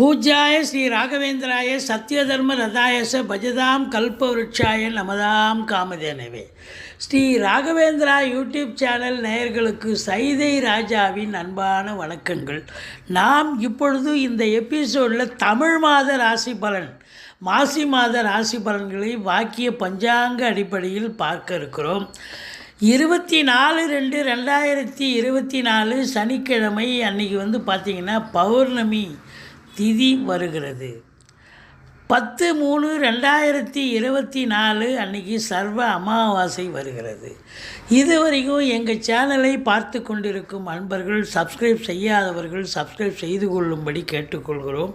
பூஜ்யாய ஸ்ரீ ராகவேந்திராய சத்யதர்ம ரதாயச பஜதாம் கல்பவருட்சாய நமதாம் காமதேனவே. ஸ்ரீ ராகவேந்திரா யூடியூப் சேனல் நேயர்களுக்கு சைதை ராஜாவின் அன்பான வணக்கங்கள். நாம் இப்பொழுது இந்த எபிசோடில் தமிழ் மாத ராசி பலன் மாசி மாத ராசி பலன்களை வாக்கிய பஞ்சாங்க அடிப்படையில் பார்க்க இருக்கிறோம். இருபத்தி நாலு ரெண்டு ரெண்டாயிரத்தி இருபத்தி நாலு சனிக்கிழமை அன்னைக்கு வந்து பார்த்திங்கன்னா பௌர்ணமி திதி வருகிறது. பத்து மூணு ரெண்டாயிரத்தி இருபத்தி நாலு அன்னைக்கு சர்வ அமாவாசை வருகிறது. இது வரைக்கும் எங்கள் சேனலை பார்த்து கொண்டிருக்கும் அன்பர்கள் சப்ஸ்கிரைப் செய்யாதவர்கள் சப்ஸ்கிரைப் செய்து கொள்ளும்படி கேட்டுக்கொள்கிறோம்.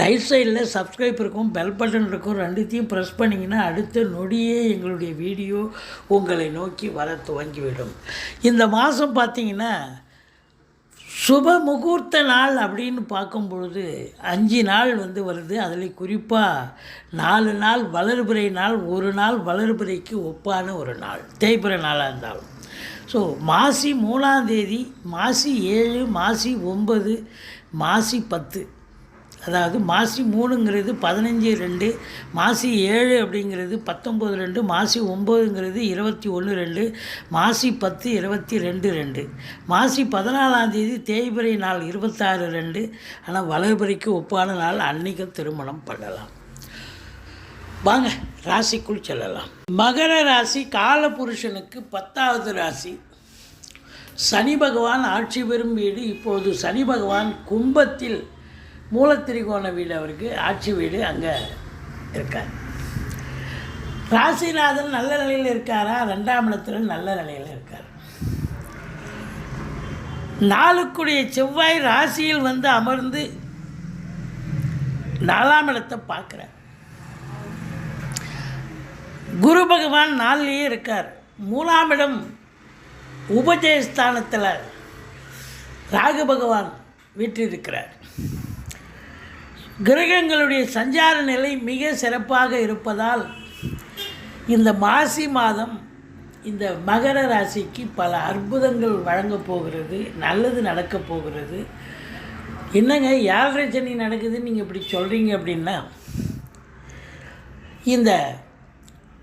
ரைட் சைடில் சப்ஸ்கிரைப் இருக்கும் பெல் பட்டன் இருக்கும் ரெண்டுத்தையும் ப்ரெஸ் பண்ணிங்கன்னா அடுத்த நொடியே எங்களுடைய வீடியோ உங்களை நோக்கி வர துவங்கிவிடும். இந்த மாதம் பார்த்தீங்கன்னா சுப முகூர்த்த நாள் அப்படின்னு பார்க்கும் பொழுது அஞ்சு நாள் வந்து வருது. அதில் குறிப்பாக நாலு நாள் வளர்பிறை நாள் ஒரு நாள் வளர்பிறைக்கு ஒப்பான ஒரு நாள் தேய்பிறை நாளாக இருந்தாலும். ஸோ மாசி மூணாம் தேதி மாசி ஏழு மாசி ஒன்பது மாசி பத்து. அதாவது மாசி மூணுங்கிறது பதினஞ்சு ரெண்டு மாசி ஏழு அப்படிங்கிறது பத்தொம்பது ரெண்டு மாசி ஒம்போதுங்கிறது இருபத்தி ஒன்று ரெண்டு மாசி பத்து இருபத்தி ரெண்டு ரெண்டு. மாசி பதினாலாம் தேதி தேய்பிறை நாள் இருபத்தாறு ரெண்டு. ஆனால் வளர்பிறைக்கு ஒப்பான நாள் அன்னைக்கு திருமணம் பண்ணலாம். வாங்க ராசிக்குள் செல்லலாம். மகர ராசி காலபுருஷனுக்கு பத்தாவது ராசி. சனி பகவான் ஆட்சி பெறும் வீடு. இப்பொழுது சனி பகவான் கும்பத்தில் மூலத்திரிகோண வீடு அவருக்கு ஆட்சி வீடு அங்கே இருக்கார். ராசிநாதன் நல்ல நிலையில் இருக்காரா? ரெண்டாம் இடத்துல நல்ல நிலையில் இருக்கார். நாளுக்குடைய செவ்வாய் ராசியில் வந்து அமர்ந்து நாலாம் இடத்தை பார்க்குறார். குரு பகவான் நாளிலேயே இருக்கார். மூணாம் இடம் உபஜயஸ்தானத்தில் ராகு பகவான் வீற்றிருக்கிறார். கிரகங்களுடைய சஞ்சார நிலை மிக சிறப்பாக இருப்பதால் இந்த மாசி மாதம் இந்த மகர ராசிக்கு பல அற்புதங்கள் வழங்கப் போகிறது நல்லது நடக்கப் போகிறது. என்னங்க ஏழரை சனி நடக்குதுன்னு நீங்கள் இப்படி சொல்கிறீங்க அப்படின்னா இந்த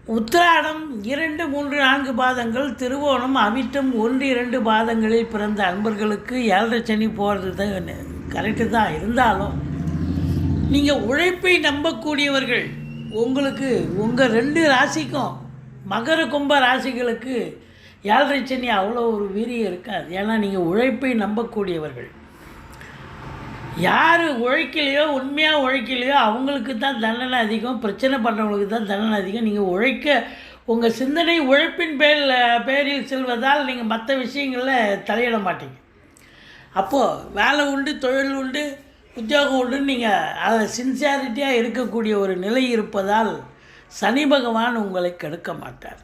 உத்திராடம் இரண்டு மூன்று நான்கு பாதங்கள் திருவோணம் அவிட்டம் ஒன்று இரண்டு பாதங்களில் பிறந்த அன்பர்களுக்கு ஏழரை சனி போகிறது தான் கரெக்டு தான். இருந்தாலும் நீங்கள் உழைப்பை நம்பக்கூடியவர்கள் உங்களுக்கு உங்கள் ரெண்டு ராசிக்கும் மகர கும்ப ராசிகளுக்கு ஏழரை சனி அவ்வளோ ஒரு வீரியம் இருக்காது. ஏன்னா நீங்கள் உழைப்பை நம்பக்கூடியவர்கள். யார் உழைக்கலையோ உண்மையாக உழைக்கலையோ அவங்களுக்கு தான் தண்டனை அதிகம். பிரச்சனை பண்ணுறவங்களுக்கு தான் தண்டனை அதிகம். நீங்கள் உழைக்க உங்கள் சிந்தனை உழைப்பின் பேரில் பேரில் செல்வதால் நீங்கள் மற்ற விஷயங்களில் தலையிட மாட்டீங்க. அப்போது வேலை உண்டு தொழில் உண்டு உத்தியோகம் உண்டுன்னு நீங்கள் அதை சின்சியாரிட்டியாக இருக்கக்கூடிய ஒரு நிலை இருப்பதால் சனி பகவான் உங்களை கெடுக்க மாட்டார்.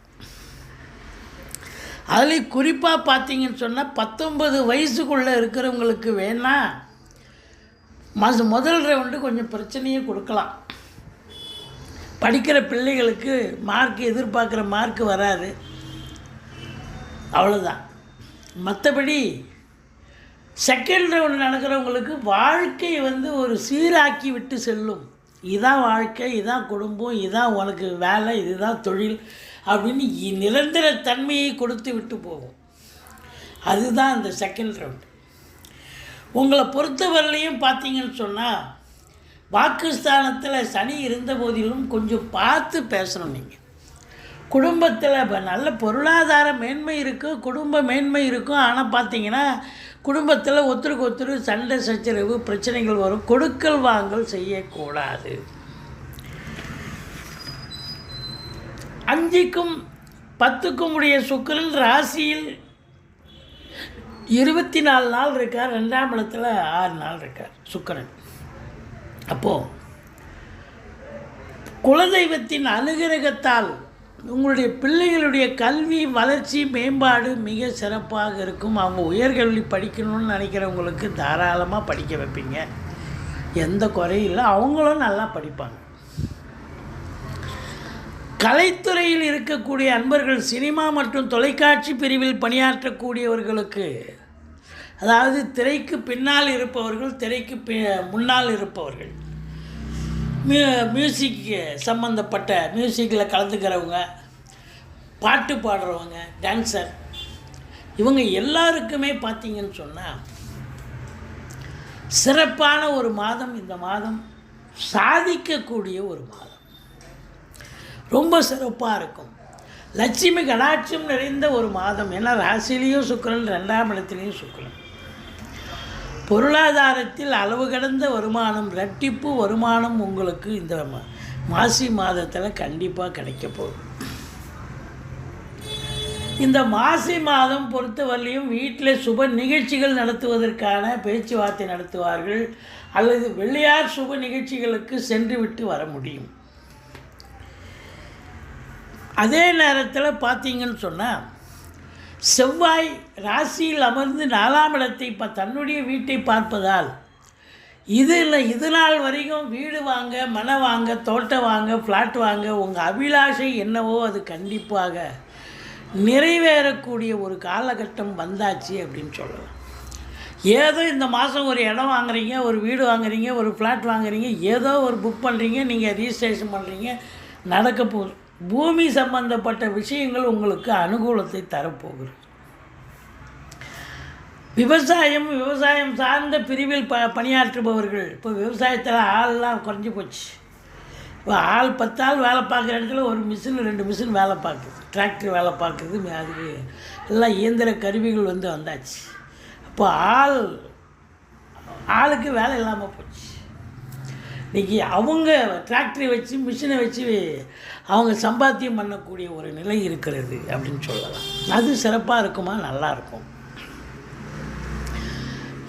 அதுலேயும் குறிப்பாக பார்த்தீங்கன்னு சொன்னால் பத்தொன்பது வயசுக்குள்ளே இருக்கிறவங்களுக்கு வேணால் மாதம் முதல் ரவுண்டு கொஞ்சம் பிரச்சனையே கொடுக்கலாம். படிக்கிற பிள்ளைகளுக்கு மார்க் எதிர்பார்க்குற மார்க் வராது. அவ்வளோதான் மற்றபடி செகண்ட் ரவுண்ட் நடக்கிறவங்களுக்கு வாழ்க்கை வந்து ஒரு சீராக்கி விட்டு செல்லும். இதான் வாழ்க்கை இதான் குடும்பம் இதான் உனக்கு வேலை இதுதான் தொழில் அப்படின்னு நிரந்தர தன்மையை கொடுத்து விட்டு போகும். அதுதான் அந்த செகண்ட் ரவுண்ட் உங்களை பொறுத்தவரையிலையும் பார்த்தீங்கன்னு சொன்னால் வாக்குஸ்தானத்தில் சனி இருந்த போதிலும் கொஞ்சம் பார்த்து பேசணும் நீங்கள் குடும்பத்தில் இப்போ நல்ல பொருளாதார மேன்மை இருக்கும் குடும்ப மேன்மை இருக்கும் ஆனால் பார்த்தீங்கன்னா குடும்பத்தில் ஒருத்தருக்கு ஒருத்தர் சண்டை சச்சரவு பிரச்சனைகள் வரும். கொடுக்கல் வாங்கல் செய்யக்கூடாது. அஞ்சுக்கும் பத்துக்கும் உடைய சுக்கிரன் ராசியில் இருபத்தி நாலு நாள் இருக்கார். ரெண்டாம் இடத்துல ஆறு நாள் இருக்கார் சுக்கிரன். அப்போது குலதெய்வத்தின் அனுகிரகத்தால் உங்களுடைய பிள்ளைகளுடைய கல்வி வளர்ச்சி மேம்பாடு மிக சிறப்பாக இருக்கும். அவங்க உயர்கல்வி படிக்கணும்னு நினைக்கிறவங்களுக்கு தாராளமாக படிக்க வைப்பீங்க. எந்த குறையும் இல்லை. அவங்களும் நல்லா படிப்பாங்க. கலைத்துறையில் இருக்கக்கூடிய அன்பர்கள் சினிமா மற்றும் தொலைக்காட்சி பிரிவில் பணியாற்றக்கூடியவர்களுக்கு அதாவது திரைக்கு பின்னால் இருப்பவர்கள் திரைக்கு பி முன்னால் இருப்பவர்கள் மியூ மியூசிக்கு சம்மந்தப்பட்ட மியூசிக்கில் கலந்துக்கிறவங்க பாட்டு பாடுறவங்க டான்ஸர் இவங்க எல்லாருக்குமே பார்த்தீங்கன்னு சொன்னால் சிறப்பான ஒரு மாதம் இந்த மாதம் சாதிக்கக்கூடிய ஒரு மாதம். ரொம்ப சிறப்பாக இருக்கும். லட்சுமி கடாட்சியம் நிறைந்த ஒரு மாதம். ஏன்னா ராசிலையும் சுக்கரன் ரெண்டாம் இடத்துலையும் சுக்கிரன். பொருளாதாரத்தில் அளவு கடந்த வருமானம் ரெட்டிப்பு வருமானம் உங்களுக்கு இந்த மாசி மாதத்தில் கண்டிப்பாக கிடைக்க போகுது. இந்த மாசி மாதம் பொறுத்தவரையிலும் வீட்டில் சுப நிகழ்ச்சிகள் நடத்துவதற்கான பேச்சுவார்த்தை நடத்துவார்கள் அல்லது வெள்ளையார் சுப நிகழ்ச்சிகளுக்கு சென்று விட்டு வர முடியும். அதே நேரத்தில் பார்த்தீங்கன்னு சொன்னால் செவ்வாய் ராசியில் அமர்ந்து நாலாம் இடத்தை இப்போ தன்னுடைய வீட்டை பார்ப்பதால் இது இல்லை இது நாள் வரைக்கும் வீடு வாங்க மனை வாங்க தோட்டம் வாங்க ஃப்ளாட் வாங்க உங்கள் அபிலாஷை என்னவோ அது கண்டிப்பாக நிறைவேறக்கூடிய ஒரு காலகட்டம் வந்தாச்சு அப்படின்னு சொல்லலாம். ஏதோ இந்த மாதம் ஒரு இடம் வாங்குறீங்க ஒரு வீடு வாங்குறீங்க ஒரு ஃப்ளாட் வாங்குறீங்க ஏதோ ஒரு புக் பண்ணுறீங்க நீங்கள் ரிஜிஸ்ட்ரேஷன் பண்ணுறீங்க நடக்க போகுது. பூமி சம்பந்தப்பட்ட விஷயங்கள் உங்களுக்கு அனுகூலத்தை தரப்போகிறது. விவசாயம் விவசாயம் சார்ந்த பிரிவில் ப பணியாற்றுபவர்கள். இப்போ விவசாயத்தில் ஆள்லாம் குறைஞ்சி போச்சு. இப்போ ஆள் பத்தாள் வேலை பார்க்குற இடத்துல ஒரு மிஷின் ரெண்டு மிஷின் வேலை பார்க்குது. டிராக்டர் வேலை பார்க்குறது அதுக்கு எல்லாம் இயந்திர கருவிகள் வந்து வந்தாச்சு. அப்போ ஆள் ஆளுக்கு வேலை இல்லாமல் போச்சு. இன்றைக்கி அவங்க டிராக்டரை வச்சு மிஷினை வச்சு அவங்க சம்பாத்தியம் பண்ணக்கூடிய ஒரு நிலை இருக்கிறது அப்படின்னு சொல்லலாம். அது சிறப்பாக இருக்குமா? நல்லா இருக்கும்.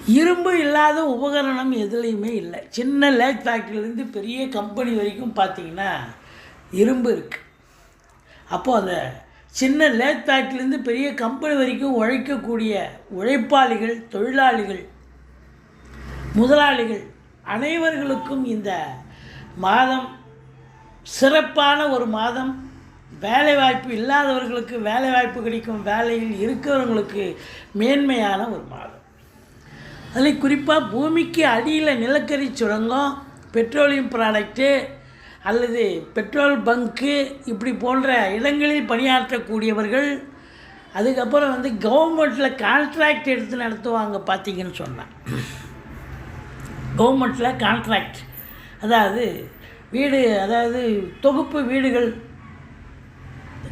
இரும்பு இல்லாத உபகரணம் எதுலேயுமே இல்லை. சின்ன லேத் ஃபேக்ட்ரியிலேருந்து பெரிய கம்பெனி வரைக்கும் பார்த்தீங்கன்னா இரும்பு இருக்குது அப்போது அந்த சின்ன லேத் ஃபேக்ட்ரிலேருந்து பெரிய கம்பெனி வரைக்கும் உழைக்கக்கூடிய உழைப்பாளிகள் தொழிலாளிகள் முதலாளிகள் அனைவர்களுக்கும் இந்த மாதம் சிறப்பான ஒரு மாதம். வேலைவாய்ப்பு இல்லாதவர்களுக்கு வேலைவாய்ப்பு கிடைக்கும். வேலையில் இருக்கிறவங்களுக்கு மேன்மையான ஒரு மாதம். அதில் குறிப்பாக பூமிக்கு அடியில் நிலக்கரி சுரங்கம் பெட்ரோலியம் ப்ராடக்ட்டு அல்லது பெட்ரோல் பங்க்கு இப்படி போன்ற இடங்களில் பணியாற்றக்கூடியவர்கள் அதுக்கப்புறம் வந்து கவர்மெண்ட்டில் கான்ட்ராக்ட் எடுத்து நடத்துவாங்க பார்த்தீங்கன்னு சொன்னேன் கவர்மெண்ட்டில் கான்ட்ராக்ட் அதாவது வீடு அதாவது தொகுப்பு வீடுகள்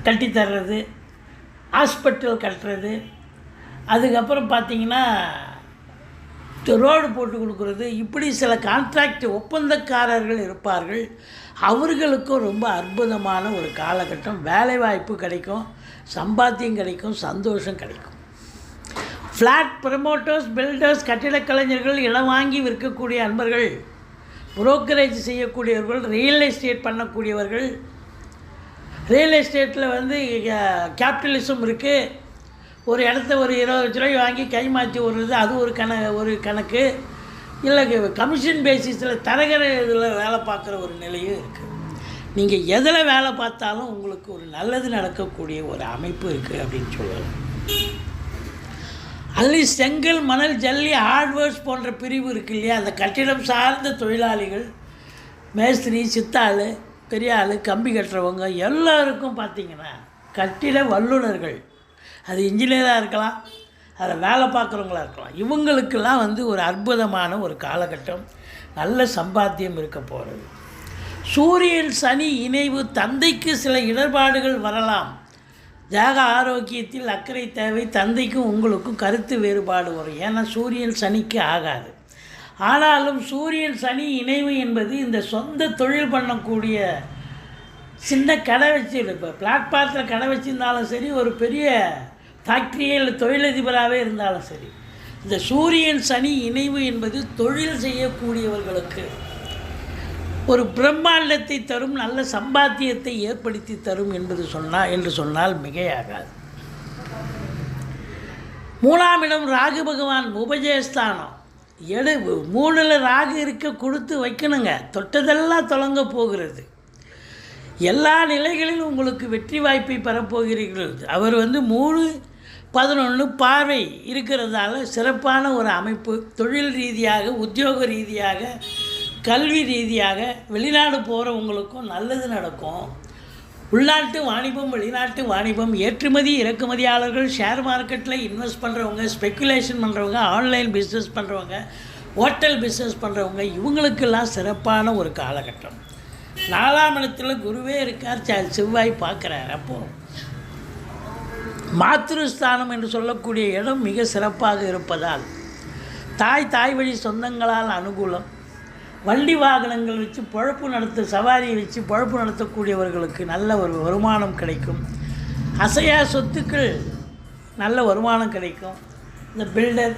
கட்டித்தர்றது ஹாஸ்பிட்டல் கட்டுறது அதுக்கப்புறம் பார்த்திங்கன்னா ரோடு போட்டு கொடுக்குறது. இப்படி சில கான்ட்ராக்ட் ஒப்பந்தக்காரர்கள் இருப்பார்கள். அவர்களுக்கும் ரொம்ப அற்புதமான ஒரு காலகட்டம். வேலைவாய்ப்பு கிடைக்கும் சம்பாத்தியம் கிடைக்கும் சந்தோஷம் கிடைக்கும். ஃப்ளாட் ப்ரமோட்டர்ஸ் பில்டர்ஸ் கட்டிடக் கலைஞர்கள் இடம் வாங்கி விற்கக்கூடிய அன்பர்கள் புரோக்கரேஜ் செய்யக்கூடியவர்கள் ரியல் எஸ்டேட் பண்ணக்கூடியவர்கள். ரியல் எஸ்டேட்டில் வந்து கேபிட்டலிசம் இருக்குது ஒரு இடத்த ஒரு இருபது லட்ச ரூபாய் வாங்கி கை மாற்றி விடுறது அது ஒரு கண ஒரு கணக்கு. இல்லை கமிஷன் பேசிஸில் தரகர இதில் வேலை பார்க்குற ஒரு நிலையும் இருக்குது நீங்கள் எதில் வேலை பார்த்தாலும் உங்களுக்கு ஒரு நல்லது நடக்கக்கூடிய ஒரு அமைப்பு இருக்குது அப்படின்னு சொல்லலாம். அதுலேயும் செங்கல் மணல் ஜல்லி ஹார்ட்வேர்ஸ் போன்ற பிரிவு இருக்கு இல்லையா? அந்த கட்டிடம் சார்ந்த தொழிலாளிகள் மேஸ்திரி சித்தாள் பெரிய ஆள் கம்பி கட்டுறவங்க எல்லோருக்கும் பார்த்தீங்கன்னா கட்டிட வல்லுநர்கள். அது இன்ஜினியராக இருக்கலாம் அதில் வேலை பார்க்குறவங்களா இருக்கலாம். இவங்களுக்கெல்லாம் வந்து ஒரு அற்புதமான ஒரு காலகட்டம் நல்ல சம்பாத்தியம் இருக்க போகிறது சூரியன் சனி இணைவு தந்தைக்கு சில இடர்பாடுகள் வரலாம். தேக ஆரோக்கியத்தில் அக்கறை தேவை தந்தைக்கும் உங்களுக்கும் கருத்து வேறுபாடு வரும். ஏன்னா சூரியன் சனிக்கு ஆகாது. ஆனாலும் சூரியன் சனி இணைவு என்பது இந்த சொந்த தொழில் பண்ணக்கூடிய சின்ன கடை வச்சு இப்போ பிளாட்பாரத்தில் கடை வச்சுருந்தாலும் சரி ஒரு பெரிய ஃபேக்ட்ரியே இல்லை தொழிலதிபராகவே இருந்தாலும் சரி இந்த சூரியன் சனி இணைவு என்பது தொழில் செய்யக்கூடியவர்களுக்கு ஒரு பிரம்மாண்டத்தை தரும் நல்ல சம்பாத்தியத்தை ஏற்படுத்தி தரும் என்பது சொன்னால் என்று சொன்னால் மிகையாகாது. மூணாம் இடம் ராகு பகவான் உபஜயஸ்தானம். எடு மூணில் ராகு இருக்க கொடுத்து வைக்கணுங்க. தொட்டதெல்லாம் தொடங்க போகிறது. எல்லா நிலைகளிலும் உங்களுக்கு வெற்றி வாய்ப்பை பெறப்போகிறீர்கள். அவர் வந்து மூணு பதினொன்று பார்வை இருக்கிறதால சிறப்பான ஒரு அமைப்பு. தொழில் ரீதியாக உத்தியோக ரீதியாக கல்வி ரீதியாக வெளிநாடு போகிறவங்களுக்கும் நல்லது நடக்கும். உள்நாட்டு வாணிபம் வெளிநாட்டு வாணிபம் ஏற்றுமதி இறக்குமதியாளர்கள் ஷேர் மார்க்கெட்டில் இன்வெஸ்ட் பண்ணுறவங்க ஸ்பெக்குலேஷன் பண்ணுறவங்க ஆன்லைன் பிஸ்னஸ் பண்ணுறவங்க ஹோட்டல் பிஸ்னஸ் பண்ணுறவங்க இவங்களுக்கெல்லாம் சிறப்பான ஒரு காலகட்டம். நாலாம் இடத்துல குருவே இருக்கார் செவ்வாய் பார்க்குறார். அப்போது மாத்திருஸ்தானம் என்று சொல்லக்கூடிய இடம் மிக சிறப்பாக இருப்பதால் தாய் தாய் வழி சொந்தங்களால் அனுகூலம். வண்டி வாகனங்கள் வச்சு பொழப்பு நடத்த சவாரியை வச்சு பொழப்பு நடத்தக்கூடியவர்களுக்கு நல்ல ஒரு வருமானம் கிடைக்கும். அசையா சொத்துக்கள் நல்ல வருமானம் கிடைக்கும். இந்த பில்டர்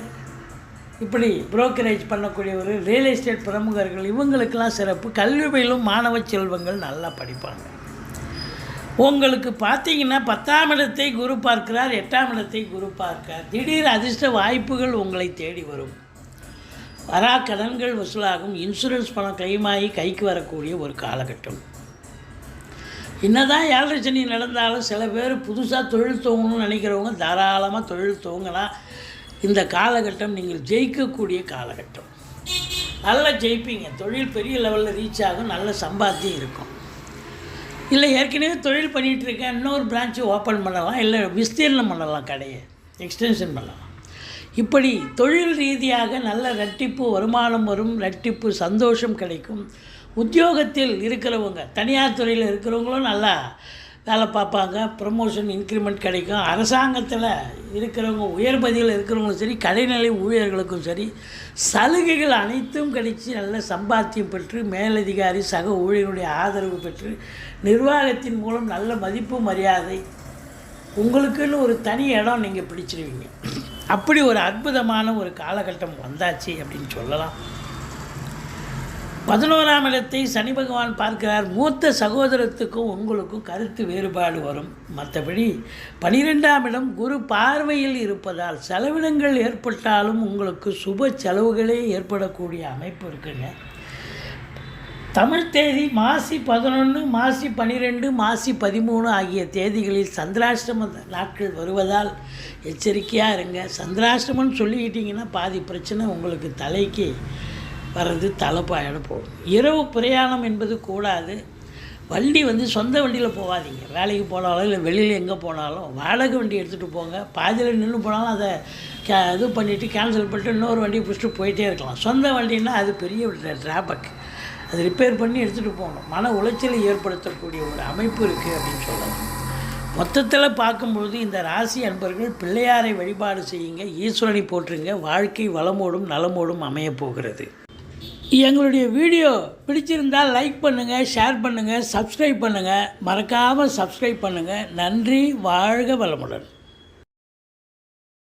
இப்படி புரோக்கரேஜ் பண்ணக்கூடியவர் ரியல் எஸ்டேட் பிரமுகர்கள் இவங்களுக்கெல்லாம் சிறப்பு. கல்வி பயிலும் மாணவ செல்வங்கள் நல்லா படிப்பாங்க. உங்களுக்கு பார்த்தீங்கன்னா பத்தாம் இடத்தை குரு பார்க்கிறார் எட்டாம் இடத்தை குரு பார்க்கிறார். திடீர் அதிர்ஷ்ட வாய்ப்புகள் உங்களை தேடி வரும். கடன்கள் வசூலாகும். இன்சூரன்ஸ் பணம் கைமாகி கைக்கு வரக்கூடிய ஒரு காலகட்டம். என்னதான் ஏழரை சனி நடந்தாலும் சில பேர் புதுசாக தொழில் துவங்கணும்னு நினைக்கிறவங்க தாராளமாக தொழில் துவங்கலாம். இந்த காலகட்டம் நீங்கள் ஜெயிக்கக்கூடிய காலகட்டம். நல்லா ஜெயிப்பீங்க. தொழில் பெரிய லெவலில் ரீச் ஆகும். நல்ல சம்பாத்தியம் இருக்கும். இல்லை ஏற்கனவே தொழில் பண்ணிகிட்டு இருக்கேன். இன்னொரு பிரான்ச்சு ஓப்பன் பண்ணலாம். இல்லை விஸ்தீர்ணம் பண்ணலாம். கடையை. எக்ஸ்டென்ஷன் பண்ணலாம். இப்படி தொழில் ரீதியாக நல்ல ரட்டிப்பு வருமானம் வரும் ரட்டிப்பு சந்தோஷம் கிடைக்கும். உத்தியோகத்தில் இருக்கிறவங்க தனியார் துறையில் இருக்கிறவங்களும் நல்லா வேலை பார்ப்பாங்க ப்ரமோஷன் இன்க்ரிமெண்ட் கிடைக்கும். அரசாங்கத்தில் இருக்கிறவங்க உயர் பதவியில் இருக்கிறவங்களும் சரி கடைநிலை ஊழியர்களுக்கும் சரி சலுகைகள் அனைத்தும் கிடைச்சி நல்ல சம்பாத்தியம் பெற்று மேலதிகாரி சக ஊழியருடைய ஆதரவு பெற்று நிர்வாகத்தின் மூலம் நல்ல மதிப்பு மரியாதை. உங்களுக்குன்னு ஒரு தனி இடம் நீங்கள் பிடிச்சிருவீங்க. அப்படி ஒரு அற்புதமான ஒரு காலகட்டம் வந்தாச்சு அப்படின்னு சொல்லலாம். பதினோராம் இடத்தை சனி பகவான் பார்க்கிறார். மூத்த சகோதரத்துக்கும் உங்களுக்கும் கருத்து வேறுபாடு வரும். மற்றபடி பனிரெண்டாம் இடம் குரு பார்வையில் இருப்பதால் செலவினங்கள் ஏற்பட்டாலும் உங்களுக்கு சுப செலவுகளே ஏற்படக்கூடிய அமைப்பு இருக்குங்க. தமிழ் தேதி மாசி பதினொன்று மாசி பன்னிரெண்டு மாசி பதிமூணு ஆகிய தேதிகளில் சந்திராஷ்டம நாட்கள் வருவதால் எச்சரிக்கையாக இருங்க. சந்திராஷ்டமம்னு சொல்லிக்கிட்டிங்கன்னா பாதி பிரச்சனை உங்களுக்கு தலைக்கு வர்றது தலைப்பாயிட போகும். இரவு பிரயாணம் என்பது கூடாது. வண்டி வந்து சொந்த வண்டியில் போகாதீங்க. வேலைக்கு போனாலும் இல்லை வெளியில் எங்கே போனாலும் வாடகை வண்டி எடுத்துகிட்டு போங்க. பாதியில் நின்று போனாலும் அதை கே இது பண்ணிவிட்டு கேன்சல் பண்ணிட்டு இன்னொரு வண்டியை பிடிச்சிட்டு போயிட்டே இருக்கலாம். சொந்த வண்டின்னா அது பெரிய ட்ராபக் அது ரிப்பேர் பண்ணி எடுத்துகிட்டு போகணும். மன உளைச்சலை ஏற்படுத்தக்கூடிய ஒரு அமைப்பு இருக்குது அப்படின்னு சொல்லலாம். மொத்தத்தில் பார்க்கும்பொழுது இந்த ராசி அன்பர்கள் பிள்ளையாரை வழிபாடு செய்யுங்க ஈஸ்வரனை போற்றுங்க வாழ்க்கை வளமோடும் நலமோடும் அமையப் போகிறது. எங்களுடைய வீடியோ பிடிச்சிருந்தால் லைக் பண்ணுங்கள் ஷேர் பண்ணுங்கள் சப்ஸ்கிரைப் பண்ணுங்கள் மறக்காமல் சப்ஸ்கிரைப் பண்ணுங்கள் நன்றி வாழ்க வளமுடன்.